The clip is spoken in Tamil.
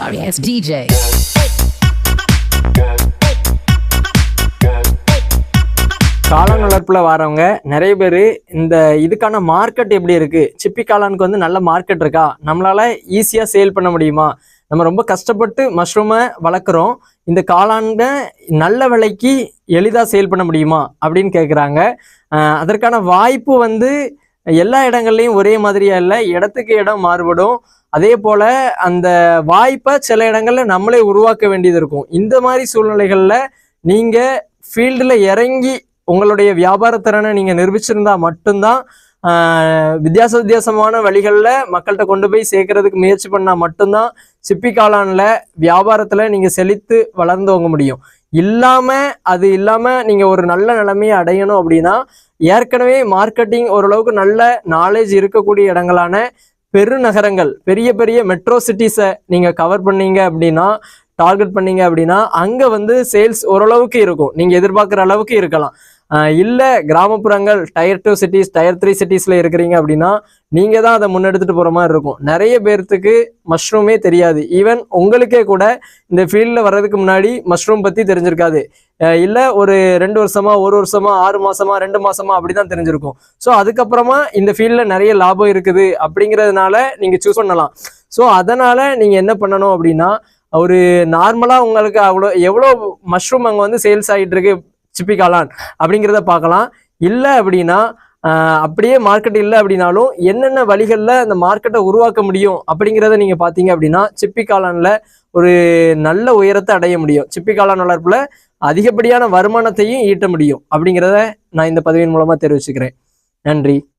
Sorry ass DJ. காளான் வளர்ப்புல வரவங்க நிறைய பேர் இந்த இதுக்கான மார்க்கெட் எப்படி இருக்கு? சிப்பி காளானுக்கு வந்து நல்ல மார்க்கெட் இருக்கா? நம்மளால ஈஸியா சேல் பண்ண முடியுமா? நம்ம ரொம்ப கஷ்டப்பட்டு மஷ்ரூமை வளர்க்குறோம். இந்த காளான்க நல்ல விலைக்கு எளிதாக சேல் பண்ண முடியுமா? அப்படின்னு கேட்குறாங்க அதற்கான வாய்ப்பு வந்து எல்லா இடங்கள்லையும் ஒரே மாதிரியா இல்லை. இடத்துக்கு இடம் மாறுபடும். அதே போல அந்த வாய்ப்பை சில இடங்கள்ல நம்மளே உருவாக்க வேண்டியது இருக்கும். இந்த மாதிரி சூழ்நிலைகள்ல நீங்க ஃபீல்டில் இறங்கி உங்களுடைய வியாபார திறனை நீங்க நிரூபிச்சிருந்தா மட்டும்தான் வித்தியாச வித்தியாசமான வழிகளில் மக்கள்கிட்ட கொண்டு போய் சேர்க்கறதுக்கு முயற்சி பண்ணால் மட்டும்தான் சிப்பி காளானில் வியாபாரத்தில் நீங்கள் செழித்து வளர்ந்தவங்க முடியும். இல்லாமல் அது இல்லாமல் நீங்கள் ஒரு நல்ல நிலைமையை அடையணும் அப்படின்னா ஏற்கனவே மார்க்கெட்டிங் ஓரளவுக்கு நல்ல நாலேஜ் இருக்கக்கூடிய இடங்களான பெருநகரங்கள் பெரிய பெரிய மெட்ரோ சிட்டிஸை நீங்கள் கவர் பண்ணீங்க அப்படின்னா டார்கெட் பண்ணீங்க அப்படின்னா அங்கே வந்து சேல்ஸ் ஓரளவுக்கு இருக்கும். நீங்கள் எதிர்பார்க்குற அளவுக்கு இருக்கலாம். இல்லை கிராமப்புறங்கள் tier two cities tier three சிட்டிஸில் இருக்கிறீங்க அப்படின்னா நீங்கள் தான் அதை முன்னெடுத்துட்டு போகிற மாதிரி இருக்கும். நிறைய பேர்த்துக்கு மஷ்ரூமே தெரியாது. ஈவன் உங்களுக்கே கூட இந்த ஃபீல்டில் வர்றதுக்கு முன்னாடி மஷ்ரூம் பற்றி தெரிஞ்சிருக்காது. இல்லை ஒரு ரெண்டு வருஷமா ஒரு வருஷமா ஆறு மாசமா ரெண்டு மாசமா அப்படிதான் தெரிஞ்சிருக்கும். ஸோ அதுக்கப்புறமா இந்த ஃபீல்டில் நிறைய லாபம் இருக்குது அப்படிங்கிறதுனால நீங்கள் சூஸ் பண்ணலாம். ஸோ அதனால் நீங்கள் என்ன பண்ணணும் அப்படின்னா ஒரு நார்மலாக உங்களுக்கு அவ்வளோ எவ்வளோ மஷ்ரூம் அங்கே வந்து சேல்ஸ் ஆகிட்டு இருக்கு சிப்பிக்காலான் அப்படிங்கிறத பார்க்கலாம். இல்லை அப்படின்னா அப்படியே மார்க்கெட் இல்லை அப்படின்னாலும் என்னென்ன வழிகளில் அந்த மார்க்கெட்டை உருவாக்க முடியும் அப்படிங்கிறத நீங்கள் பார்த்தீங்க அப்படின்னா சிப்பி ஒரு நல்ல உயரத்தை அடைய முடியும். சிப்பி காளான் அதிகப்படியான வருமானத்தையும் ஈட்ட முடியும் அப்படிங்கிறத நான் இந்த பதவியின் மூலமாக தெரிவிச்சுக்கிறேன். நன்றி.